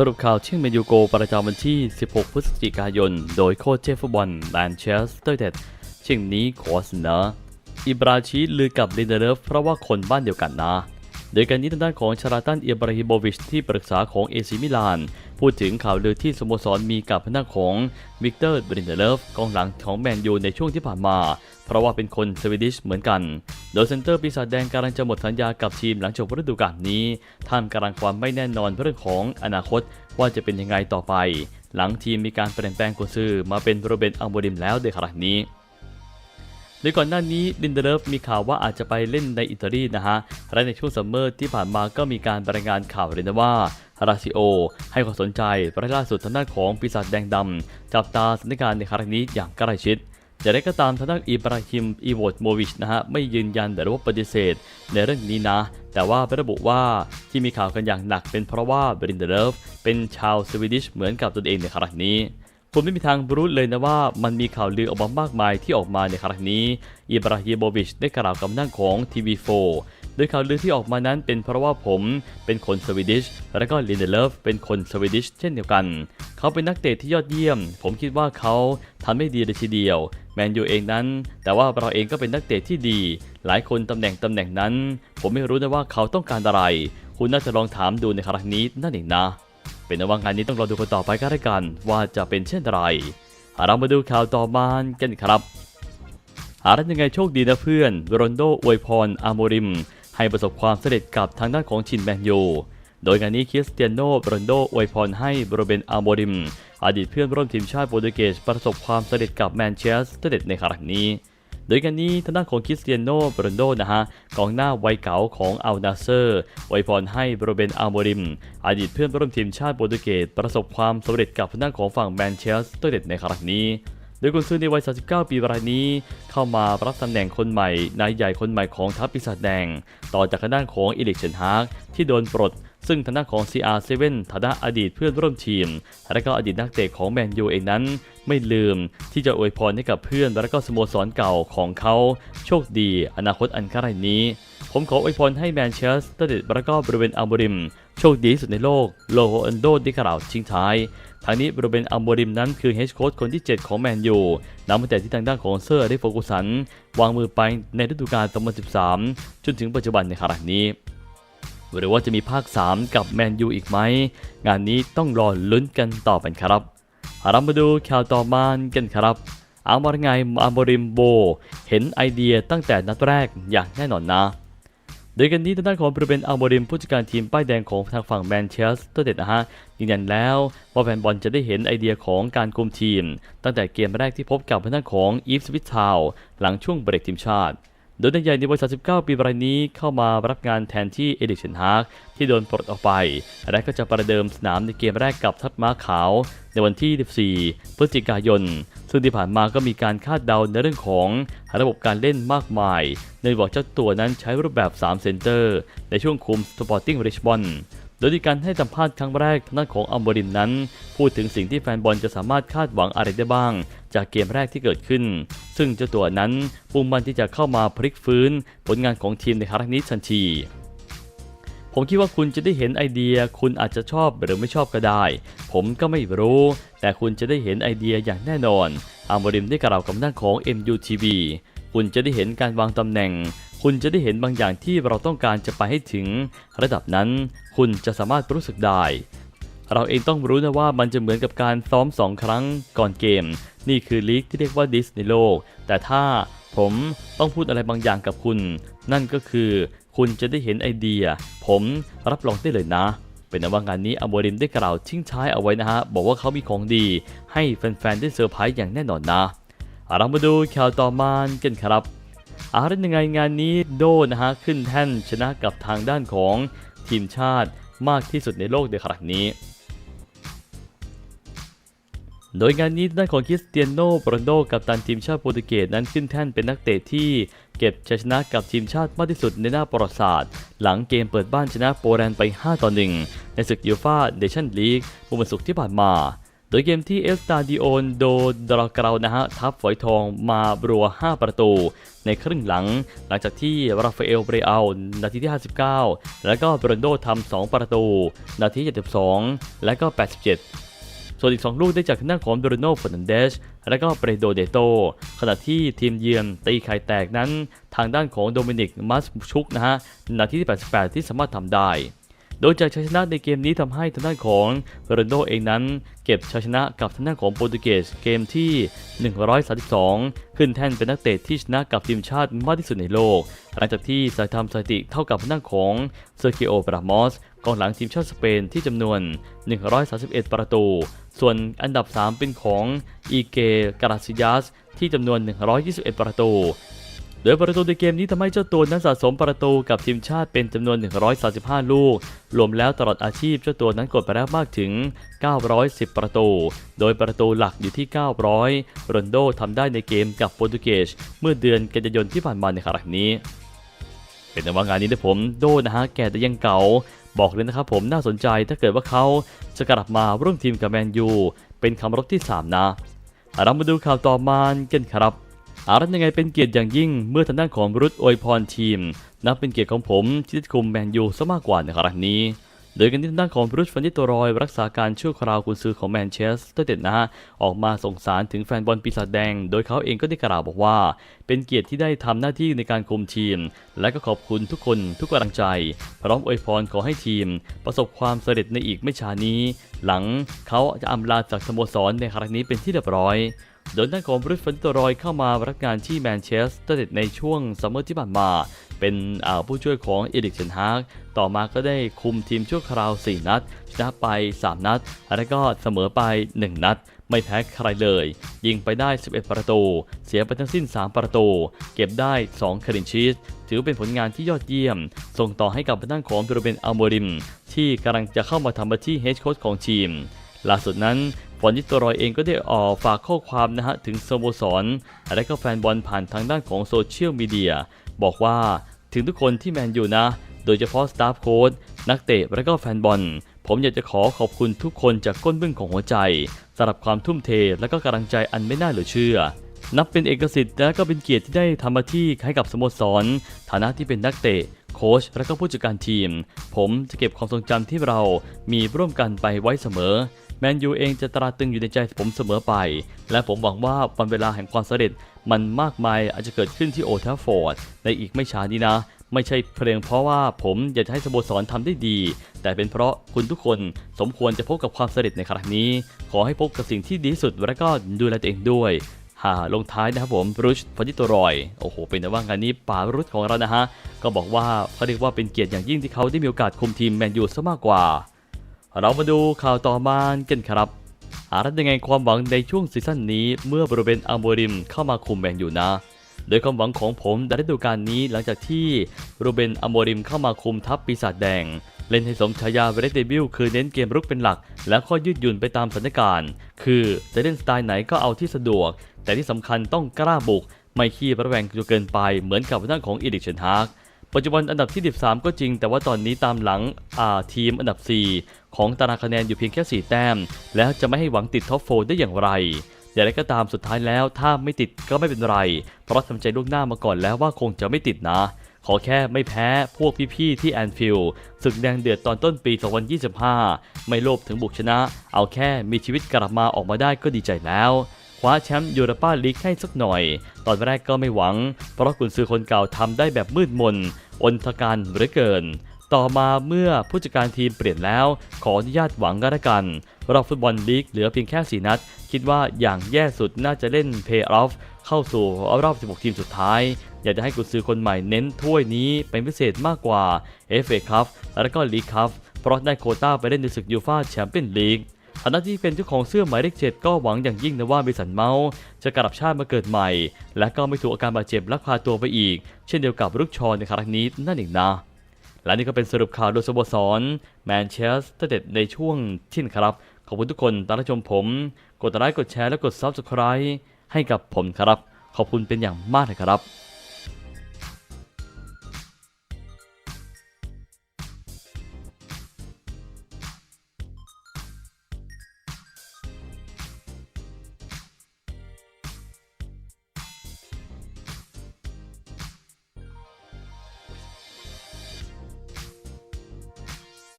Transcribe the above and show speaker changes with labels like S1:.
S1: สรุปข่าวเชียงเมนยูโกประจำวันที่ 16 พฤศจิกายน โดยโค้ชเจฟฟุตบอลแมนเชสเตอร์เดดเชียงนี้ขอเสนออิบราชีลือกับลินเดเลฟเพราะว่าคนบ้านเดียวกันนะ โดยการนี้ทางด้านของชาราตันเอียบราฮิโบวิชที่ปรึกษาของเอซิมิลาน พูดถึงข่าวลือที่สโมสรมีกับพนักของวิกเตอร์บรินเดเลฟกองหลังของแมนยูในช่วงที่ผ่านมา เพราะว่าเป็นคนสวีดิชเหมือนกัน โดยเซนเตอร์ปีศาจแดงกำลังจะหมดสัญญากับทีมหลังจบฤดูกาลนี้ ท่ามกลางความไม่แน่นอนเรื่องของอนาคตว่าจะเป็นยังไงต่อไป หลังทีมมีการเปลี่ยนแปลงกุนซือมาเป็นโรเบนอัลโบดิมแล้วในขณะนี้โดยก่อนหน้านี้ลินเดเลฟมีข่าวว่าอาจจะไปเล่นในอิตาลีนะฮะ และในช่วงซัมเมอร์ที่ผ่านมาก็มีการรายงานข่าวเลยนะว่าราซิโอ ให้ความสนใจประล่าสุดทางด้านของปีศาจแดงดำจับตาสถานการณ์ในครั้งนี้อย่างใกล้ชิด จะได้ก็ตามทางด้านอิบราฮิมอีโวตโมวิชนะฮะไม่ยืนยันหรือว่าปฏิเสธในเรื่องนี้นะ แต่ว่าไประบุว่าที่มีข่าวกันอย่างหนักเป็นเพราะว่าบรินเดเลฟเป็นชาวสวีดิชเหมือนกับตนเองในครั้งนี้คุณไม่มีทางรู้เลยนะว่ามันมีข่าวลือออกมามากมายที่ออกมาในครั้งนี้ อิบราฮิโมวิชได้กล่าวกับนั่งของทีวีโดยข่าวลือที่ออกมานั้นเป็นเพราะว่าผมเป็นคนสวีดิช และก็ลินเดเลฟเป็นคนสวีดิชเช่นเดียวกัน เขาเป็นนักเตะที่ยอดเยี่ยม ผมคิดว่าเขาทำได้ดีเลยทีเดียวแมนยูเองนั้น แต่ว่าเราเองก็เป็นนักเตะที่ดี หลายคนตำแหน่งตำแหน่งนั้น ผมไม่รู้นะว่าเขาต้องการอะไร คุณน่าจะลองถามดูในครั้งนี้นั่นเองนะ เป็นว่างานนี้ต้องรอดูกันต่อไปกันแล้วกัน ว่าจะเป็นเช่นไรเรามาดูข่าวต่อมากันครับหาได้ยังไงโชคดีนะเพื่อนโรนโดอวยพรอาโมริม ให้ประสบความสำเร็จกับทางด้านของชินแมนยูโดยงานนี้คริสเตียโนโรนโดอวยพรให้โรเบนอาโมริม อดีตเพื่อนร่วมทีมชาติโปรตุเกสประสบความสำเร็จกับแมนเชสเตอร์เดในครั้งนี้ โดยกันนี้ทางด้านของคริสเตียโนโรนโดนะฮะกองหน้าวัยเก่าของอัลนาเซอร์อวยพรให้โรเบนอาโมริม อดีตเพื่อนร่วมทีมชาติโปรตุเกสประสบความสำเร็จกับทางด้านของฝั่งแมนเชสเตอร์เดในครั้งนี้ โดยกุนซือในวัย 39 ปีรายนี้ เข้ามารับตำแหน่งคนใหม่นายใหญ่คนใหม่ของทัพปีศาจแดง ต่อจากทางด้านของอิลิกเชนฮากที่โดนปลด ซึ่งทางด้านของ CR7 ฐานะอดีตเพื่อนร่วมทีม และก็อดีตนักเตะของแมนยูเองนั้น ไม่ลืมที่จะอวยพรให้กับเพื่อนและก็สโมสรเก่าของเขา โชคดี อนาคตอันใกล้นี้ ผมขออวยพรให้แมนเชสเตอร์เดและก็บริเวณอัลบริม โชคดีสุดในโลกโลโฮอันโดได้กล่าวทิ้งท้าย ทางนี้บริเวณอัลโบริมนั้นคือเฮดโค้ชคนที่ 7 ของแมนยูนับตั้งแต่ที่ทางด้านของเซอร์ได้โฟกุสัน วางมือไปในฤดูกาล 2013 จนถึงปัจจุบันในขณะนี้ หรือว่าจะมีภาค 3 กับแมนยูอีกไหม งานนี้ต้องรอลุ้นกันต่อไปครับเรามาดูข่าวต่อมากันครับอามอร์ไงอาโมริมโบ เห็นไอเดียตั้งแต่นัดแรกอย่างแน่นอนนะ โดยกันนี้ทางด้านของบริเวณอัลโบริมผู้จัดการทีมป้ายแดงของทางฝั่งแมนเชสเตอร์เดดนะฮะยืนยันแล้วว่าแฟนบอลจะได้เห็นไอเดียของการคุมทีม ตั้งแต่เกมแรกที่พบกับทางด้านของอีฟสวิตทาวหลังช่วงเบรกทีมชาติ โดยนายใหญ่ในวัย 39 ปีรายนี้เข้ามารับงานแทนที่เอดิเชนฮาร์กที่โดนปลดออกไป และก็จะประเดิมสนามในเกมแรกกับทัพม้าขาว ในวันที่ 14 พฤศจิกายน ซึ่งที่ผ่านมาก็มีการคาดเดาในเรื่องของระบบการเล่นมากมายโดยบอกเจ้าตัวนั้นใช้รูปแบบ 3 เซนเตอร์ ในช่วงคุมสปอร์ติ้งริชบอนโดยในการให้สัมภาษณ์ครั้งแรกทางด้านของอัมบรินนั้น พูดถึงสิ่งที่แฟนบอลจะสามารถคาดหวังอะไรได้บ้าง จากเกมแรกที่เกิดขึ้น ซึ่งเจ้าตัวนั้นมุ่งมั่นที่จะเข้ามาพลิกฟื้น ผลงานของทีมในครั้งนี้ทันที ผมคิดว่าคุณจะได้เห็นไอเดีย คุณอาจจะชอบหรือไม่ชอบก็ได้ ผมก็ไม่รู้ แต่คุณจะได้เห็นไอเดียอย่างแน่นอนอัมบริมได้กล่าวกับด้านของ MUTV คุณจะได้เห็นการวางตำแหน่ง คุณจะได้เห็นบางอย่างที่เราต้องการจะไปให้ถึง ระดับนั้น คุณจะสามารถรู้สึกได้ เราเองต้องรู้นะว่ามันจะเหมือนกับการซ้อมสองครั้งก่อนเกม นี่คือลีกที่เรียกว่าดิสในโลก แต่ถ้าผมต้องพูดอะไรบางอย่างกับคุณ นั่นก็คือ คุณจะได้เห็นไอเดีย ผมรับรองได้เลยนะ เป็นว่างานนี้อโมริมได้กล่าวทิ้งท้ายเอาไว้นะฮะ บอกว่าเขามีของดี ให้แฟนๆได้เซอร์ไพรส์อย่างแน่นอนนะเรามาดูข่าวต่อมากันครับอาร์ตยังไงงานนี้โดนะฮะขึ้นแท่นชนะกับทางด้านของทีมชาติมากที่สุดในโลกในครั้งนี้ โดยงานนี้ด้านของคริสเตียโนโรนโดกับตันทีมชาติโปรตุเกสนั้นขึ้นแท่นเป็นนักเตะที่ เก็บชัยชนะกับทีมชาติมากที่สุดในหน้าประวัติศาสตร์ หลังเกมเปิดบ้านชนะโปแลนด์ไป 5 ต่อ 1 ในศึกยูฟาเดชั่นลีกเมื่อวันศุกร์ที่ผ่านมา โดยเกมที่เอสตาดิโอนโดดราเกรานะฮะทับฝอยทองมาบรัว 5 ประตู ในครึ่งหลัง หลังจากที่ราฟาเอลเบรอัลนาทีที่ 59 แล้วก็เบรนโดทำ2 ประตู นาที 72 และก็ 87 ส่วนอีก 2 ลูกได้จากทางด้าของโดรโน่ฟอนันเดชและก็เปรโดเดโต ขณะที่ทีมเยือนตีไข่แตกนั้น ทางด้านของโดมินิกมัสชุกนะฮะนาทีที่ 88 ที่สามารถทำได้ โดยจากชัยชนะในเกมนี้ทำให้ทางด้านของโรนโดเองนั้น เก็บชัยชนะกับทางด้านของโปรตุเกสเกมที่ 132 ขึ้นแท่นเป็นนักเตะที่ชนะกับทีมชาติมากที่สุดในโลก หลังจากที่สายทำสถิติเท่ากับทางด้านของเซอร์กิโอปรามอสกองหลังทีมชาติสเปนที่จำนวน 131 ประตู ส่วนอันดับ 3 เป็นของอีเกกาลาซิยัสที่จำนวน 121 ประตู ดยประตูในเกมนี้ทำให้เจ้าตัวนั้นสะสมประตูกับทีมชาติเป็นจำนวน 135 ลูก รวมแล้วตลอดอาชีพเจ้าตัวนั้นกดไปแล้วมากถึง 910 ประตู โดยประตูหลักอยู่ที่ 900โรนโดทำได้ในเกมกับโปรตุเกสเมื่อเดือนกันยายนที่ผ่านมาในครั้งนี้ เป็นแต่ว่างานนี้นะผมโดนะฮะแกแต่ยังเก่าบอกเลยนะครับผมน่าสนใจถ้าเกิดว่าเขาจะกลับมาร่วมทีมกับแมนยูเป็นคำรบที่ 3 นะเรามาดูข่าวต่อมากันครับ อารันยังไงเป็นเกียรติอย่างยิ่งเมื่อทางด้านของรุตอวยพรทีม นับเป็นเกียรติของผมที่ได้คุมแมนยูซะมากกว่าในครั้งนี้โดยกันที่ทางด้านของบรูซฟันดิโตรอยรักษาการชั่วคราวกุนซือของแมนเชสเตอร์เต็ดนะฮะออกมาส่งสารถึงแฟนบอลปีศาจแดง โดยเขาเองก็ได้กล่าวบอกว่า เป็นเกียรติที่ได้ทำหน้าที่ในการคุมทีม และก็ขอบคุณทุกคนทุกกำลังใจ พร้อมอวยพรขอให้ทีม ประสบความสำเร็จในอีกไม่ช้านี้ หลังเขาจะอำลาจากสโมสรในครั้งนี้เป็นที่เรียบร้อย โดยด้านของบรูซฟันตรอยเข้ามารับงานที่แมนเชสเตอร์เต็ดในช่วงซัมเมอร์ที่ผ่านมา เป็นผู้ช่วยของเอริกเชนฮากต่อมาก็ได้คุมทีมชั่วคราว 4 นัด ชนะไป 3 นัด แล้วก็เสมอไป 1 นัด ไม่แพ้ใครเลย ยิงไปได้ 11 ประตู เสียไปทั้งสิ้น 3 ประตู เก็บได้ 2คลินชีสถือเป็นผลงานที่ยอดเยี่ยม ส่งต่อให้กับทางด้านของโรเบนอัลโมริม ที่กำลังจะเข้ามาทำหน้าที่เฮดโค้ชของทีมล่าสุดนั้น ฟอนดิโตรอยเองก็ได้ออกฝากข้อความนะฮะถึงสโมสร และก็แฟนบอลผ่านทางด้านของโซเชียลมีเดียบอกว่าถึงทุกคนที่แมนยูนะ โดยเฉพาะสตาฟโค้ชนักเตะและก็แฟนบอล ผมอยากจะขอขอบคุณทุกคนจากก้นบึ้งของหัวใจสำหรับความทุ่มเทและก็กำลังใจอันไม่น่าเหลือเชื่อนับเป็นเอกสิทธิ์และก็เป็นเกียรติที่ได้ทำหน้าที่ให้กับสโมสร ฐานะที่เป็นนักเตะ โค้ชและก็ผู้จัดการทีม ผมจะเก็บความทรงจำที่เรามีร่วมกันไปไว้เสมอ แมนยูเองจะตราตรึงอยู่ในใจผมเสมอไป และผมหวังว่าวันเวลาแห่งความสำเร็จมันมากมายอาจจะเกิดขึ้นที่โอทัฟฟอร์ดในอีกไม่ช้านี้นะ ไม่ใช่เพพียงเพราะว่าผมอยากจะให้สโมสรทำได้ดี แต่เป็นเพราะคุณทุกคนสมควรจะพบกับความสำเร็จในครั้งนี้ ขอให้พบกับสิ่งที่ดีที่สุดและก็ดูแลตัวเองด้วยหาลงท้ายนะครับผมรุชพอดิโตรอย โอ้โห เป็นแต่ว่างานนี้ป่ารุชของเรานะฮะ ก็บอกว่าเขาเรียกว่าเป็นเกียรติอย่างยิ่งที่เขาได้มีโอกาสคุมทีมแมนยูซะมากกว่า เรามาดูข่าวต่อมากันครับอารันยังไงความหวังในช่วงซีซั่นนี้เมื่อบรูเบนอัลโมริมเข้ามาคุมแมนยูนะ โดยความหวังของผมในฤดูกาลนี้หลังจากที่รูเบนอัลโมริมเข้ามาคุมทัพปีศาจแดง เล่นให้สมฉายาเวรเดบิวคือเน้นเกมรุกเป็นหลัก แล้วก็ยืดหยุ่นไปตามสถานการณ์ คือจะเล่นสไตล์ไหนก็เอาที่สะดวก แต่ที่สำคัญต้องกล้าบุก ไม่ขี้ประแวงจนเกินไปเหมือนกับทางของอีดิกเชนฮากปัจจุบันอันดับที่ 13 ก็จริง แต่ว่าตอนนี้ตามหลังอาทีมอันดับ 4 ของตารางคะแนนอยู่เพียงแค่ 4 แต้ม แล้วจะไม่ให้หวังติดท็อปโฟได้อย่างไรอย่างไรก็ตามสุดท้ายแล้วถ้าไม่ติดก็ไม่เป็นไร เพราะทำใจล่วงหน้ามาก่อนแล้วว่าคงจะไม่ติดนะ ขอแค่ไม่แพ้พวกพี่ๆที่แอนฟิลด์ศึกแดงเดือดตอนต้นปี 2025 ไม่โลภถึงบุกชนะ เอาแค่มีชีวิตกลับมาออกมาได้ก็ดีใจแล้วคว้าแชมป์ยูโรปาลีกให้สักหน่อย ตอนแรกก็ไม่หวัง เพราะกุนซือคนเก่าทำได้แบบมืดมนอนทการเหลือเกิน ต่อมาเมื่อผู้จัดการทีมเปลี่ยนแล้ว ขออนุญาตหวังก็แล้วกันรอบฟุตบอลลีกเหลือเพียงแค่ 4 นัด คิดว่าอย่างแย่สุดน่าจะเล่นเพย์ออฟเข้าสู่รอบ 16 ทีมสุดท้าย อยากจะให้กุซือคนใหม่เน้นถ้วยนี้เป็นพิเศษมากกว่า FA คัพและก็ลีกคัพเพราะได้โคต้าไปเล่นในศึกยูฟ่าแชมเปี้ยนลีกฐานะที่เป็นเจ้าของเสื้อหมายเลขเจ็ดก็หวังอย่างยิ่งนะว่าเมสันเมาส์จะกลับชาติมาเกิดใหม่ และก็ไม่ถูกอาการบาดเจ็บลักพาตัวไปอีก เช่นเดียวกับรุกชอในครั้งนี้นั่นเองนะ และนี่ก็เป็นสรุปข่าวโดยสโมสรแมนเชสเตอร์เด็ดในช่วงที่นครับ ขอบคุณทุกคนตามรับชมผม กดไลค์กดแชร์และกด Subscribe ให้กับผมครับ ขอบคุณเป็นอย่างมากเลยครับ